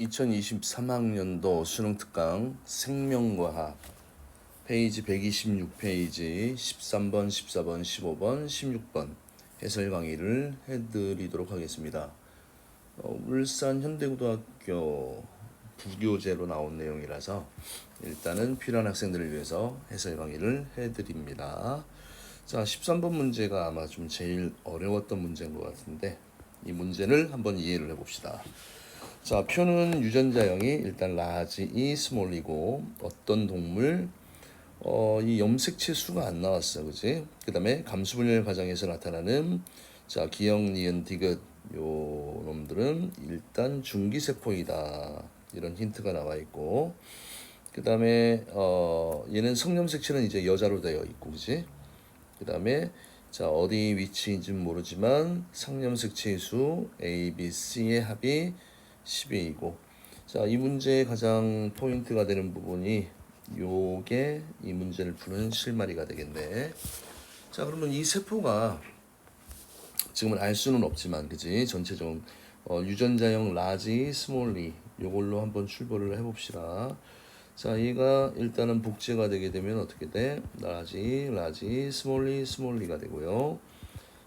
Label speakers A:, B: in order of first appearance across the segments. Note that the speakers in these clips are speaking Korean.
A: 2023학년도 수능 특강 생명과학 페이지 126페이지 13번, 14번, 15번, 16번 해설 강의를 해드리도록 하겠습니다. 어, 울산 현대고등학교 부교재로 나온 내용이라서 일단은 필요한 학생들을 위해서 해설 강의를 해드립니다. 자, 13번 문제가 아마 좀 제일 어려웠던 문제인 것 같은데 이 문제를 한번 이해를 해봅시다. 자, 표는 유전자형이 일단 라지 이 스몰이고 어떤 동물 어, 이 염색체 수가 안 나왔어, 그지? 그다음에 감수 분열 과정에서 나타나는 자 기억, 니은, 디귿 요 놈들은 일단 중기세포이다 이런 힌트가 나와 있고 그다음에 어 얘는 성염색체는 이제 여자로 되어 있고, 그지? 그다음에 자 어디 위치인지는 모르지만 상염색체의 수 A, B, C의 합이 12이고 자 이 문제의 가장 포인트가 되는 부분이 요게 이 문제를 푸는 실마리가 되겠네. 자 그러면 이 세포가 지금은 알 수는 없지만 그지 전체적인 어, 유전자형 라지 스몰리 요걸로 한번 출발을 해봅시다. 자 얘가 일단은 복제가 되게 되면 어떻게 돼? 라지 라지 스몰리 스몰리가 되고요.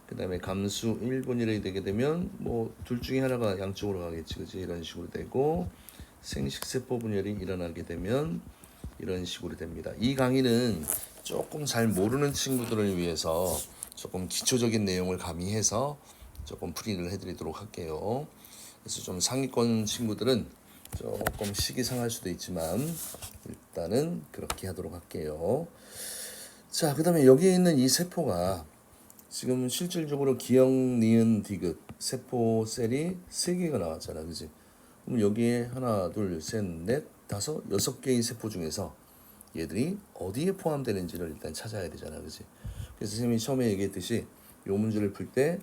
A: 그 다음에 감수 1분일이 되게 되면 뭐 둘 중에 하나가 양쪽으로 가겠지 그지 이런 식으로 되고 생식세포 분열이 일어나게 되면 이런 식으로 됩니다. 이 강의는 조금 잘 모르는 친구들을 위해서 조금 기초적인 내용을 가미해서 조금 풀이를 해드리도록 할게요. 그래서 좀 상위권 친구들은 조금 시기상할 수도 있지만 일단은 그렇게 하도록 할게요. 자, 그 다음에 여기에 있는 이 세포가 지금 실질적으로 기억, 니은, 디귿 세포 셀이 세 개가 나왔잖아, 그지? 그럼 여기에 하나, 둘, 셋, 넷, 다섯, 여섯 개의 세포 중에서 얘들이 어디에 포함되는지를 일단 찾아야 되잖아, 그지? 그래서 선생님이 처음에 얘기했듯이 요 문제를 풀 때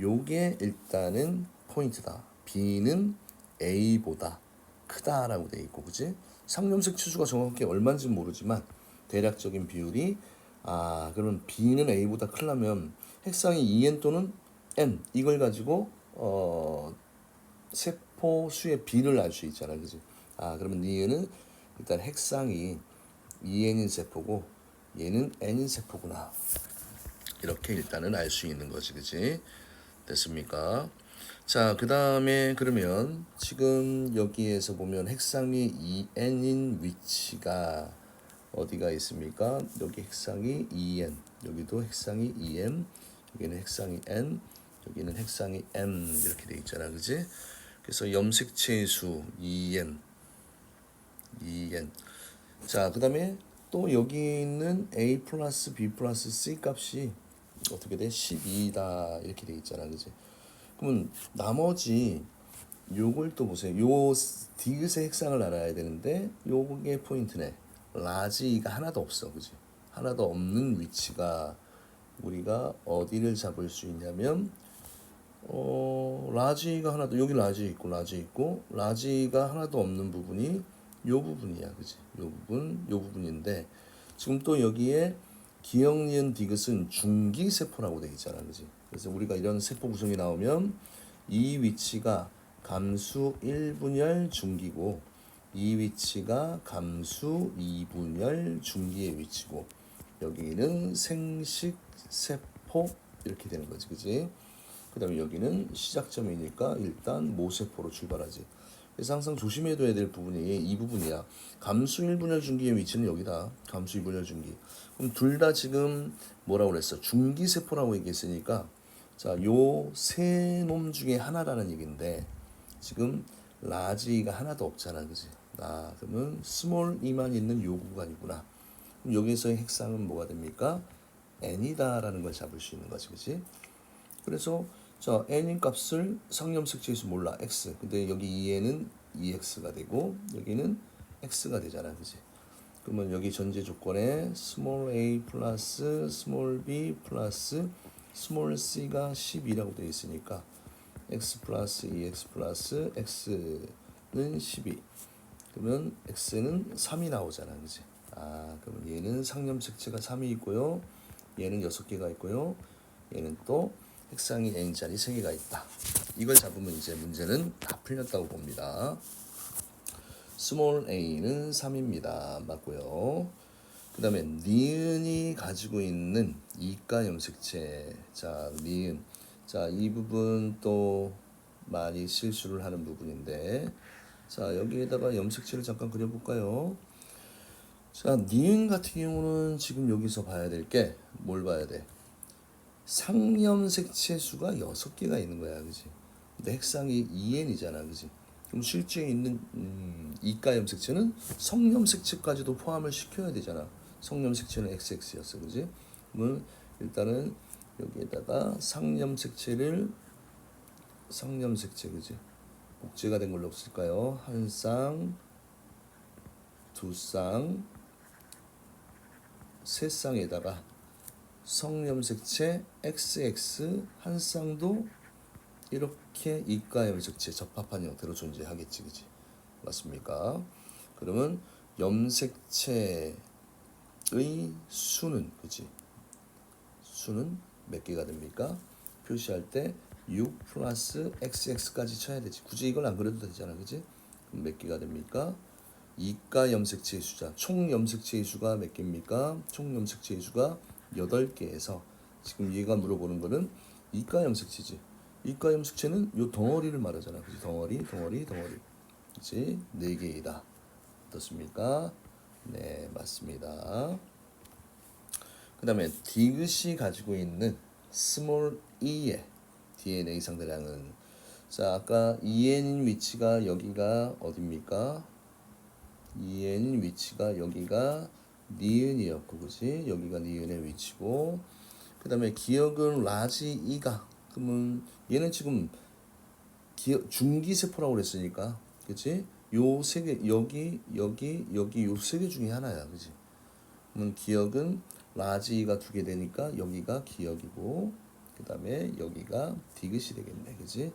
A: 요게 일단은 포인트다. B는 A보다 크다라고 돼 있고, 그지? 상염색 추수가 정확하게 얼마인지는 모르지만 대략적인 비율이 아 그러면 B는 A보다 크려면 핵상이 2n 또는 n 이걸 가지고 어 세포 수의 B를 알 수 있잖아, 그지? 아 그러면 얘는 일단 핵상이 2n인 세포고 얘는 n인 세포구나. 이렇게 일단은 알 수 있는 거지, 그지? 됐습니까? 자, 그 다음에 그러면 지금 여기에서 보면 핵상이 2n인 위치가 어디가 있습니까? 여기 핵상이 2n, 여기도 핵상이 2m, 여기는 핵상이 n, 여기는 핵상이 m 이렇게 돼 있잖아, 그지? 그래서 염색체의 수 2n, 2n. 자, 그 다음에 또 여기 있는 a 플러스 b 플러스 c 값이 어떻게 돼? 12다 이렇게 돼 있잖아, 그지? 그러면 나머지 요걸 또 보세요. 요 디귿의 핵상을 알아야 되는데 요게 포인트네. 라지가 하나도 없어, 그지? 하나도 없는 위치가 우리가 어디를 잡을 수 있냐면 어 라지가 하나도 여기 라지 있고 라지 있고 라지가 하나도 없는 부분이 요 부분이야, 그지? 요 부분, 요 부분인데 지금 또 여기에 기억 니은 디귿은 중기 세포라고 돼 있잖아, 그지? 그래서 우리가 이런 세포 구성이 나오면 이 위치가 감수 1분열 중기고 이 위치가 감수 2분열 중기의 위치고 여기는 생식 세포 이렇게 되는 거지, 그지? 그 다음에 여기는 시작점이니까 일단 모세포로 출발하지. 그래서 항상 조심해둬야 될 부분이 이 부분이야. 감수 1분열 중기의 위치는 여기다. 감수 2분열 중기. 그럼 둘 다 지금 뭐라고 그랬어? 중기 세포라고 얘기했으니까 자, 요 세 놈 중에 하나라는 얘긴데 지금 라지가 하나도 없잖아, 그지? 아, 그러면 스몰 이만 있는 요 구간이구나. 그럼 여기서의 핵상은 뭐가 됩니까? n이다라는 걸 잡을 수 있는 거지, 그지? 그래서 자 n인 값을 상염색체에서 몰라 x. 근데 여기 2에는 2x가 되고 여기는 x가 되잖아, 그지? 그러면 여기 전제 조건에 small a 플러스 small b 플러스 small c가 12라고 되어 있으니까 x 플러스 2x 플러스 x는 12. 그러면 x는 3이 나오잖아, 그지? 아, 그러면 얘는 상염색체가 3이 있고요. 얘는 6개가 있고요. 얘는 또 핵상이 n자리 3개가 있다. 이걸 잡으면 이제 문제는 다 풀렸다고 봅니다. 스몰 a는 3입니다. 맞고요. 그 다음에 니은이 가지고 있는 이가 염색체. 자, 니은. 자, 이 부분 또 많이 실수를 하는 부분인데. 자, 여기에다가 염색체를 잠깐 그려볼까요? 자, 니은 같은 경우는 지금 여기서 봐야 될 게 뭘 봐야 돼? 상염색체 수가 6개가 있는 거야. 그지? 근데 핵상이 2n이잖아. 그지? 그럼 실제 있는 음, 이가 염색체는 성염색체까지도 포함을 시켜야 되잖아. 성염색체는 XX였어. 그지? 그러면 일단은 여기에다가 상염색체를 상염색체 그지? 복제가 된 걸로 없을까요? 한 쌍, 두 쌍, 세 쌍에다가 성염색체 XX 한 쌍도 이렇게 이가 염색체 적합한 형태로 존재하겠지, 그지? 맞습니까? 그러면 염색체의 수는, 그지? 수는 몇 개가 됩니까? 표시할 때 6 플러스 XX까지 쳐야 되지. 굳이 이걸 안 그려도 되잖아, 그지? 그럼 몇 개가 됩니까? 이가 염색체의 수자, 총 염색체의 수가 몇 개입니까? 총 염색체의 수가 8개에서 지금 얘가 물어보는 거는 이가 염색체지. 이가 염색체는 요 덩어리를 말하잖아. 그지? 덩어리, 덩어리, 덩어리. 그지? 네 개이다. 어떻습니까? 네, 맞습니다. 그 다음에 디귿이 가지고 있는 스몰 e의 DNA 상대량은 자 아까 EN인 위치가 여기가 어딥니까? EN인 위치가 여기가 니은이었고 그지? 여기가 니은의 위치고 그 다음에 기억은 라지 이가 그러면 얘는 지금 기억, 중기세포라고 그랬으니까 그치? 요 세 개 여기 여기 여기 요 세 개 중에 하나야 그지? 그러면 기억은 라지가 두 개 되니까 여기가 기억이고 그 다음에 여기가 디귿이 되겠네 그지?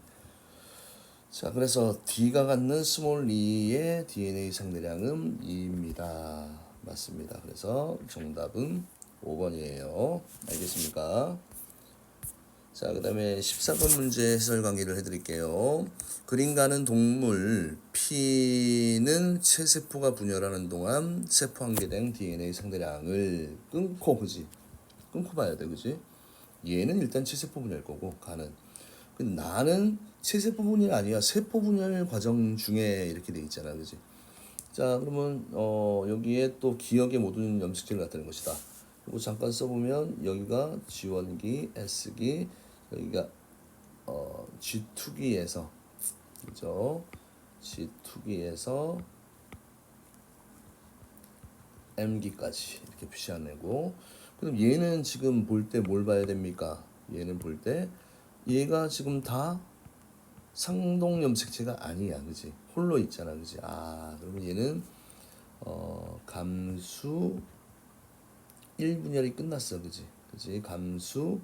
A: 자 그래서 D가 갖는 스몰 E의 DNA 상대량은 2입니다 맞습니다 그래서 정답은 5번이에요 알겠습니까? 자, 그 다음에 14번 문제 해설 강의를 해드릴게요. 그림 가는 동물 P는 체세포가 분열하는 동안 세포 한계된 DNA 상대량을 끊고, 그지? 끊고 봐야 돼, 그지? 얘는 일단 체세포 분열 거고, 가는. 근데 나는 체세포 분열이 아니야. 세포 분열 과정 중에 이렇게 돼 있잖아, 그지? 자, 그러면, 어, 여기에 또 기억의 모든 염색체를 나타낸 것이다. 그리고 잠깐 써보면, 여기가 G1기, S기, 여기가 어, G2기에서 그죠? G2기에서 M기까지 이렇게 표시하내고 그럼 얘는 지금 볼 때 뭘 봐야 됩니까? 얘는 볼 때 얘가 지금 다 상동 염색체가 아니야, 그지? 홀로 있잖아, 그지? 아, 그러면 얘는 어, 감수 1분열이 끝났어, 그지? 그지? 감수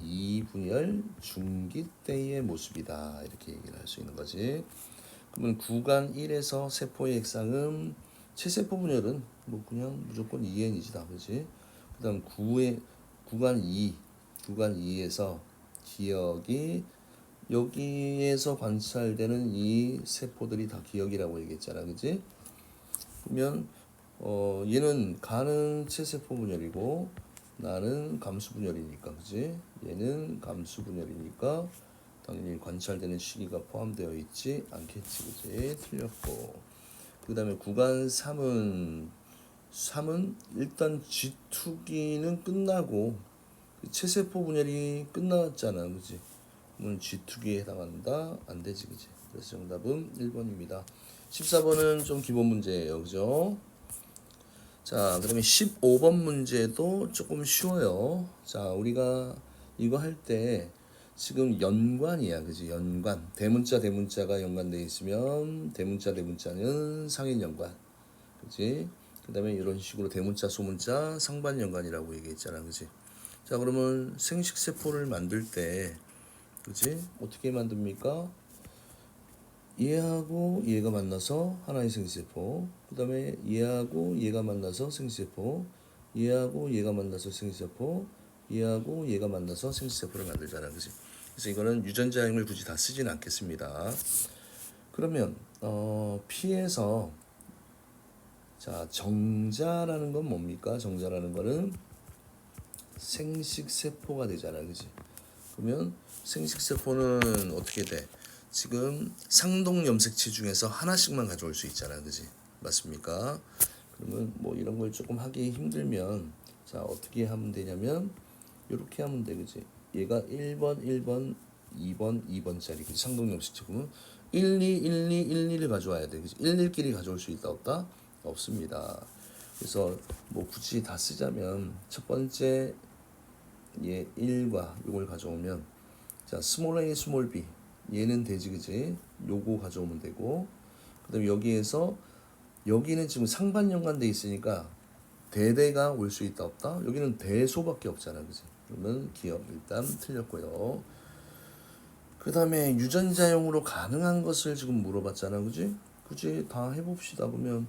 A: 2분열 중기 때의 모습이다. 이렇게 얘기를 할 수 있는 거지. 그러면 구간 1에서 세포의 액상은 체세포 분열은 뭐 그냥 무조건 2n이지 다 그지. 그다음 9의 구간 2 구간 2에서 기억이 여기에서 관찰되는 이 세포들이 다 기억이라고 얘기했잖아, 그지? 그러면 어 얘는 가는 체세포 분열이고 나는 감수 분열이니까, 그지? 얘는 감수 분열이니까 당연히 관찰되는 시기가 포함되어 있지 않겠지, 그지? 틀렸고. 그 다음에 구간 3은 3은 일단 G2기는 끝나고 체세포 분열이 끝났잖아, 그지? 그러면 G2기에 해당한다? 안 되지, 그지? 그래서 정답은 1번입니다. 14번은 좀 기본 문제예요, 그죠? 자, 그러면 15번 문제도 조금 쉬워요. 자, 우리가 이거 할 때 지금 연관이야. 그지? 연관. 대문자 대문자가 연관되어 있으면 대문자 대문자는 상인 연관. 그지? 그 다음에 이런 식으로 대문자 소문자 상반 연관이라고 얘기했잖아. 그지? 자, 그러면 생식 세포를 만들 때 그지? 어떻게 만듭니까? 얘하고 얘가 만나서 하나의 생세포, 그 다음에 얘하고 얘가 만나서 생세포, 얘하고 얘가 만나서 생세포, 얘하고 얘가 만나서 생세포를 만들잖아, 그지? 그래서 이거는 유전자 힘을 굳이 다 쓰진 않겠습니다. 그러면 어, P에서 자 정자라는 건 뭡니까? 정자라는 거는 생식세포가 되잖아, 그지? 그러면 생식세포는 어떻게 돼? 지금 상동 염색체 중에서 하나씩만 가져올 수 있잖아, 그지? 맞습니까? 그러면 뭐 이런 걸 조금 하기 힘들면 자 어떻게 하면 되냐면 이렇게 하면 돼, 그지? 얘가 1번, 1번, 2번, 2번짜리 그지? 상동 염색체 그러면 1, 2, 1, 2, 1, 2를 가져와야 돼, 그지? 1, 1끼리 가져올 수 있다 없다? 없습니다. 그래서 뭐 굳이 다 쓰자면 첫 번째 얘 1과 요걸 가져오면 자 스몰 a 스몰 b. 얘는 되지 그지? 요거 가져오면 되고. 그다음에 여기에서 여기는 지금 상반 연관돼 있으니까 대대가 올 수 있다 없다? 여기는 대소밖에 없잖아 그지? 그러면 기억 일단 틀렸고요. 그 다음에 유전자용으로 가능한 것을 지금 물어봤잖아 그지? 굳이 다 해봅시다. 보면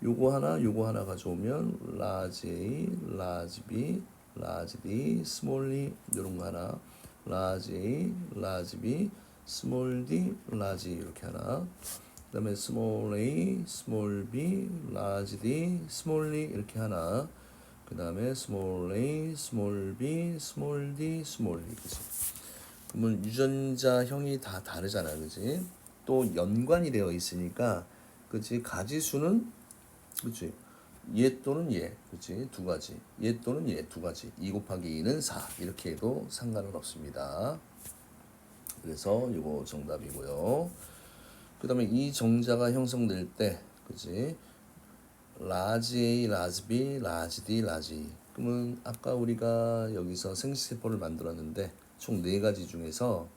A: 요거 하나 요거 하나 가져오면 라지 A 라지 B 라지 D 스몰 D 요런 거 하나. 라지 A 라지 B 스몰 D 라지 이렇게 하나. 그다음에 스몰 A 스몰 B 라지 D 스몰 D 이렇게 하나. 그다음에 스몰 A 스몰 B 스몰 D 스몰 D 그치? 그러면 유전자형이 다 다르잖아 그지 또 연관이 되어 있으니까 그치? 가지수는 그치 얘 또는 얘, 그치 두 가지. 얘 또는 얘 두 가지. 2 곱하기 2는 4 이렇게 해도 상관은 없습니다. 그래서 이거 정답이고요. 그 다음에 이 정자가 형성될 때, 그치 라지 A, 라지 B, 라지 D, 라지 E. 그러면 아까 우리가 여기서 생식세포를 만들었는데 총 네 가지 중에서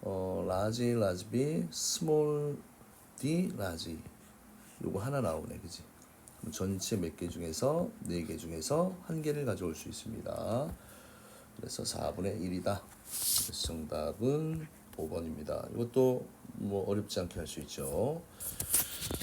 A: 어, 라지 A, 라지 B, 스몰 D, 라지 E. 요거 하나 나오네, 그지? 전체 몇 개 중에서 네개 중에서 한 개를 가져올 수 있습니다. 그래서 4분의 1이다. 그래서 정답은 5번입니다. 이것도 뭐 어렵지 않게 할 수 있죠.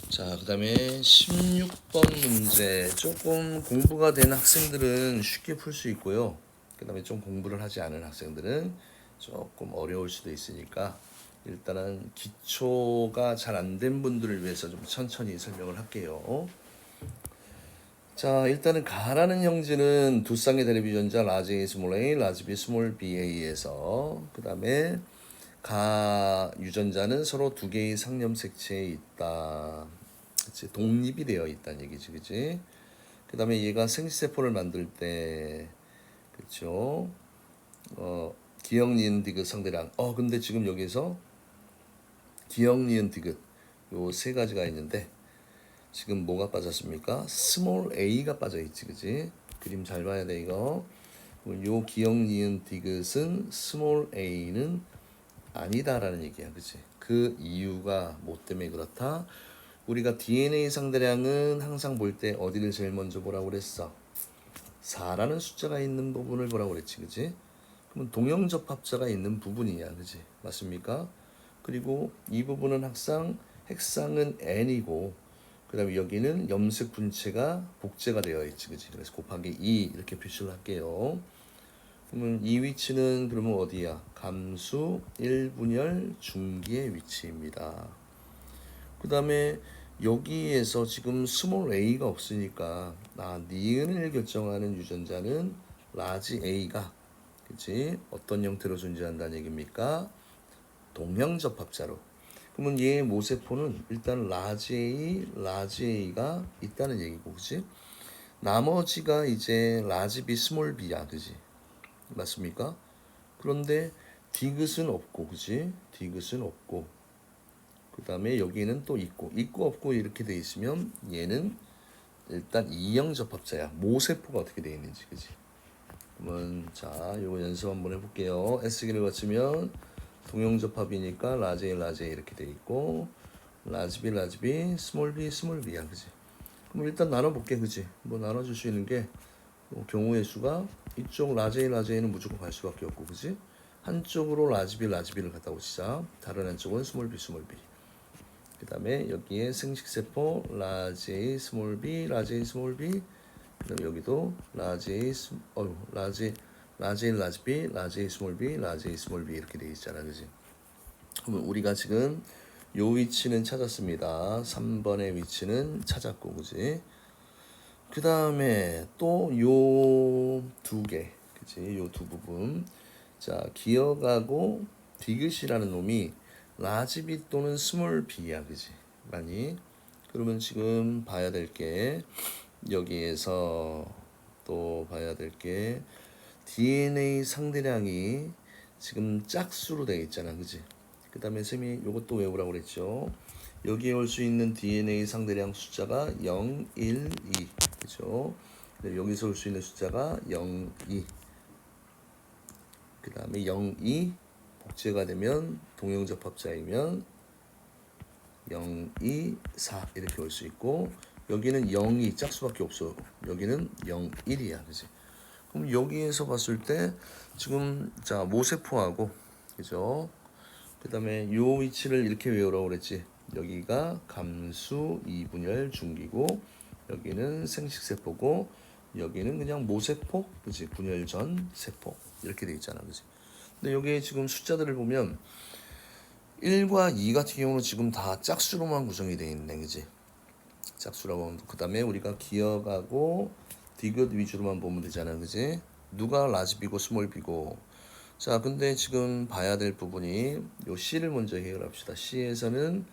A: 자, 그 다음에 16번 문제. 조금 공부가 된 학생들은 쉽게 풀 수 있고요. 그 다음에 좀 공부를 하지 않은 학생들은 조금 어려울 수도 있으니까 일단은 기초가 잘 안 된 분들을 위해서 좀 천천히 설명을 할게요. 자, 일단은 가라는 형질은 두 쌍의 대립 유전자 라지 A 스몰 a, 라지 B 스몰 BA에서 그 다음에 가 유전자는 서로 두 개의 상염색체에 있다. 그치? 독립이 되어 있다는 얘기지, 그치? 그 다음에 얘가 생식세포를 만들 때, 그쵸? 어, 기억, 니은, 디귿 상대량. 어, 근데 지금 여기서 기억, 니은, 디귿 요 세 가지가 있는데 지금 뭐가 빠졌습니까? 스몰 a가 빠져 있지, 그지? 그림 잘 봐야 돼 이거. 요 기억, 니은, 디귿은 스몰 a는 아니다라는 얘기야, 그지? 그 이유가 뭐 때문에 그렇다? 우리가 DNA 상대량은 항상 볼 때 어디를 제일 먼저 보라고 그랬어? 4라는 숫자가 있는 부분을 보라고 그랬지, 그지? 그러면 동형접합자가 있는 부분이야, 그지? 맞습니까? 그리고 이 부분은 항상 핵상은 n이고 그 다음에 여기는 염색 분체가 복제가 되어 있지, 그지? 그래서 곱하기 2 이렇게 표시를 할게요. 그러면 이 위치는 그러면 어디야? 감수 1분열 중기의 위치입니다. 그 다음에 여기에서 지금 스몰 a가 없으니까 아 니은을 결정하는 유전자는 라지 a가 그치 어떤 형태로 존재한다는 얘기입니까? 동형 접합자로 그러면 얘 모세포는 일단 라지 A가 있다는 얘기고, 그지? 나머지가 이제 라지 B, 스몰 B야, 그지? 맞습니까? 그런데 디귿은 없고, 그지? 디귿은 없고, 그 다음에 여기는 또 있고, 있고 없고 이렇게 돼 있으면 얘는 일단 이형 접합자야. 모세포가 어떻게 돼 있는지, 그지? 그러면 자, 요거 연습 한번 해볼게요. S기를 거치면 A, 라지 A 이렇게 돼 있고 라지 B, 라지 B, 스몰 B, 스몰 B야, 그지? 그럼 일단 나눠볼게, 그지? 뭐 나눠줄 수 있는 게 뭐 경우의 수가 이쪽 라지 A는 무조건 갈 수밖에 없고, 그지? 한쪽으로 라지 B를 갖다 붙이자. 다른 한쪽은 스몰 B, 스몰 B. 그 다음에 여기에 생식세포 라지 A, 스몰 B, 라지 A, 스몰 B. 그다음 여기도 A, 스, 어유 라지 라지 라지 B, 라지 스몰 B, 라지 스몰 B 이렇게 돼 있잖아, 그지? 그러면 우리가 지금 요 위치는 찾았습니다. 3번의 위치는 찾았고 그지? 그 다음에 또 요 두 개, 그지? 요 두 부분. 자, 기어가고 디귿이라는 놈이 라지 B 또는 스몰 B야, 그지? 많이. 그러면 지금 봐야 될 게 여기에서 또 봐야 될 게 DNA 상대량이 지금 짝수로 되어 있잖아, 그지? 그 다음에 쌤이 요것도 외우라고 그랬죠. 여기에 올 수 있는 DNA 상대량 숫자가 0, 1, 2. 그죠? 여기서 올 수 있는 숫자가 0, 2. 그 다음에 0, 2. 복제가 되면 동형접합자이면 0, 2, 4 이렇게 올 수 있고 여기는 0, 2 짝수밖에 없어. 여기는 0, 1이야. 그지? 그럼 여기에서 봤을 때 지금 자 모세포하고 그죠? 그 다음에 요 위치를 이렇게 외우라고 그랬지. 여기가 감수 이분열 중기고 여기는 생식세포고 여기는 그냥 모세포 그지 분열 전 세포 이렇게 돼 있잖아 그지 근데 여기 지금 숫자들을 보면 1과 2 같은 경우는 지금 다 짝수로만 구성이 돼 있네 그지 짝수라고 하면 그 다음에 우리가 기억하고 디귿 위주로만 보면 되잖아 그지? 누가 라지 비고 스몰 비고. 자 근데 지금 봐야 될 부분이 요 C를 먼저 해결합시다. C에서는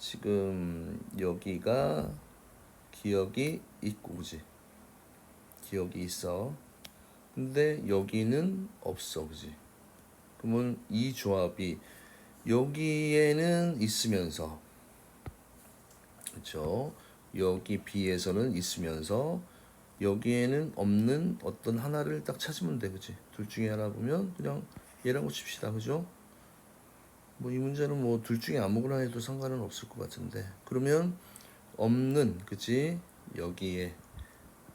A: 지금 여기가 기억이 있고 그지? 기억이 있어. 근데 여기는 없어 그지? 그러면 이 조합이 여기에는 있으면서 그렇죠 여기 B에서는 있으면서 여기에는 없는 어떤 하나를 딱 찾으면 돼 그지 둘 중에 하나 보면 그냥 얘라고 칩시다 그죠? 뭐 이 문제는 뭐 둘 중에 아무거나 해도 상관은 없을 것 같은데. 그러면 없는 그지 여기에.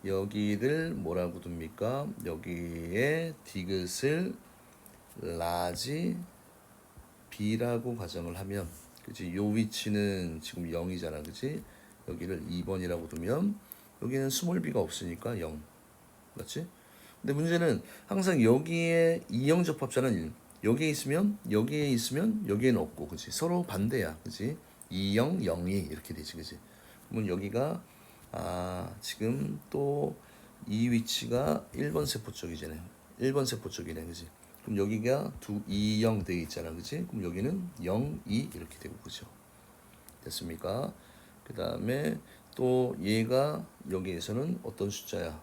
A: 여기를 뭐라고 둡니까? 여기에 디귿을 라지 B라고 가정을 하면 그지 요 위치는 지금 0이잖아 그지 여기를 2번이라고 두면 여기는 스몰 b가 없으니까 0 맞지? 근데 문제는 항상 여기에 이형 접합자는 1 여기에 있으면 여기에 있으면 여기에는 없고 그지 서로 반대야 그지 2형 0이 이렇게 되지 그지 그러면 여기가 아 지금 또 이 위치가 1번 세포 쪽이잖아요. 1번 세포 쪽이네 그지 그럼 여기가 두 2, 0 되어 있잖아 그지 그럼 여기는 0, 2 이렇게 되고 그죠 됐습니까? 그 다음에 또 얘가 여기에서는 어떤 숫자야?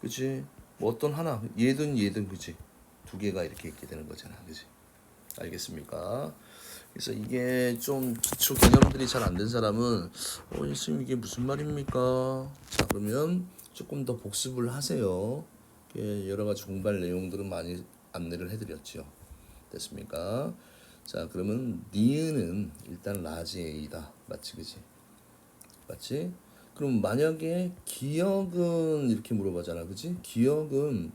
A: 그지 뭐 어떤 하나? 얘든 얘든 그지 두 개가 이렇게 있게 되는 거잖아. 그지 알겠습니까? 그래서 이게 좀 기초 개념들이 잘 안 된 사람은 어 선생님 이게 무슨 말입니까? 자 그러면 조금 더 복습을 하세요. 여러 가지 공부할 내용들은 많이 안내를 해드렸죠. 됐습니까? 자 그러면 니은은 일단 라지 A다. 맞지? 그지 맞지? 그럼 만약에 기억은 이렇게 물어보잖아, 그지? 기억은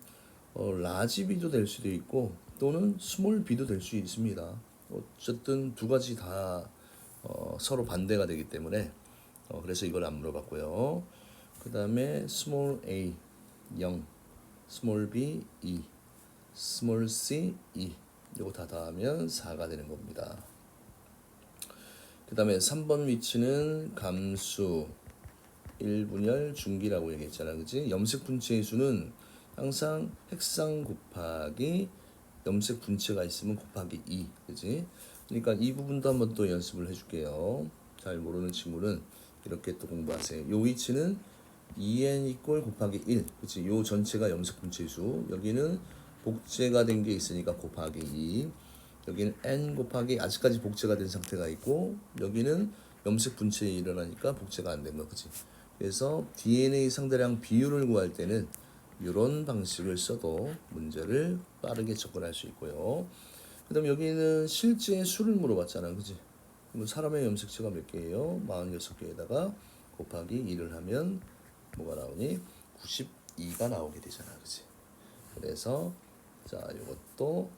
A: 어, 라지 B도 될 수도 있고 또는 스몰 B도 될 수 있습니다. 어쨌든 두 가지 다 어, 서로 반대가 되기 때문에 어, 그래서 이걸 안 물어봤고요. 그 다음에 스몰 A 0, 스몰 B 2, 스몰 C 2 이거 다 더하면 4가 되는 겁니다. 그 다음에 3번 위치는 감수 1분열 중기라고 얘기했잖아. 그지 염색 분체의 수는 항상 핵상 곱하기 염색 분체가 있으면 곱하기 2 그지 그러니까 이 부분도 한번 또 연습을 해줄게요. 잘 모르는 친구는 이렇게 또 공부하세요. 요 위치는 2n 이꼴 곱하기 1 그치? 요 전체가 염색 분체의 수. 여기는 복제가 된 게 있으니까 곱하기 2 여기는 n 곱하기 아직까지 복제가 된 상태가 있고 여기는 염색 분체에 일어나니까 복제가 안 된 거. 그치 그래서 DNA 상대량 비율을 구할 때는 이런 방식을 써도 문제를 빠르게 접근할 수 있고요. 그 다음 여기는 실제 수를 물어봤잖아 그치? 그럼 사람의 염색체가 몇 개예요? 46개에다가 곱하기 2를 하면 뭐가 나오니? 92가 나오게 되잖아. 그치? 그래서 자 이것도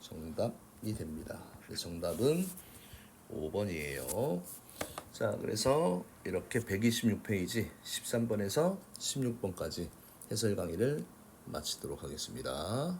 A: 정답이 됩니다. 정답은 5번이에요. 자, 그래서 이렇게 126페이지 13번에서 16번까지 해설 강의를 마치도록 하겠습니다.